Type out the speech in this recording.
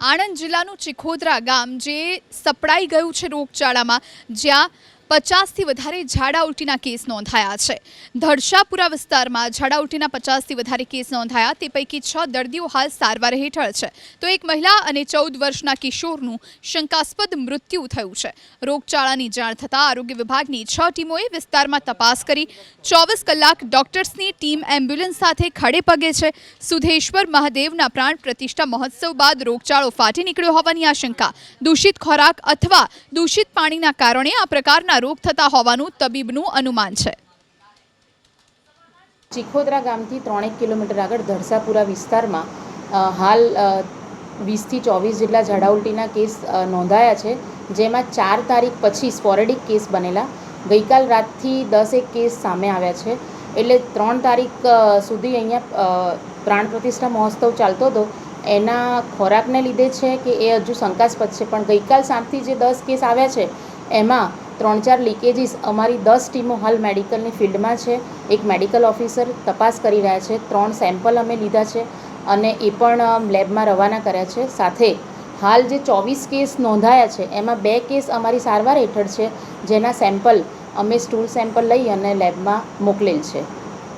આણંદ જિલ્લાનું ચિખોદરા ગામ જે સપડાઈ ગયું છે રોગચાળામાં જ્યાં પચાસથી વધારે ઝાડા ઉલટીના કેસ નોંધાયા છે. ધડશાપુરા વિસ્તારમાં ઝાડા ઉલટીના પચાસથી વધારે કેસ નોંધાયા. તે પૈકી છ દર્દીઓ હાલ સારવાર હેઠળ છે. તો એક મહિલા અને ચૌદ વર્ષના કિશોરનું શંકાસ્પદ મૃત્યુ થયું છે. રોગચાળાની જાણ થતાં આરોગ્ય વિભાગની છ ટીમોએ વિસ્તારમાં તપાસ કરી. ચોવીસ કલાક ડોક્ટર્સની ટીમ એમ્બ્યુલન્સ સાથે ખડે પગે છે. સુધેશ્વર મહાદેવના પ્રાણ પ્રતિષ્ઠા મહોત્સવ બાદ રોગચાળો ફાટી નીકળ્યો હોવાની આશંકા. દૂષિત ખોરાક અથવા દૂષિત પાણીના કારણે આ પ્રકારના રોગ થતા હોવાનું તબીબનું અનુમાન છે. ચિખોદરા ગામથી ત્રણેક કિલોમીટર આગળ ધરસાપુરા વિસ્તારમાં હાલ વીસથી ચોવીસ જેટલા ઝાડા ઉલટીના કેસ નોંધાયા છે, જેમાં ચાર તારીખ પછી સ્પોરેડિક કેસ બનેલા. ગઈકાલ રાતથી દસ એક કેસ સામે આવ્યા છે. એટલે ત્રણ તારીખ સુધી અહીંયા પ્રાણ પ્રતિષ્ઠા મહોત્સવ ચાલતો હતો. એના ખોરાકને લીધે છે કે એ હજુ શંકાસ્પદ છે. પણ ગઈકાલ સાંજથી જે દસ કેસ આવ્યા છે, એમાં ત્રણ ચાર લીકેજીસ અમારી દસ ટીમો હાલ મેડિકલની ફિલ્ડમાં છે. એક મેડિકલ ઓફિસર તપાસ કરી રહ્યા છે. ત્રણ સેમ્પલ અમે લીધા છે અને એ પણ લેબમાં રવાના કર્યા છે. સાથે હાલ જે ચોવીસ કેસ નોંધાયા છે, એમાં બે કેસ અમારી સારવાર હેઠળ છે, જેના સેમ્પલ અમે સ્ટૂલ સેમ્પલ લઈ અને લેબમાં મોકલેલ છે.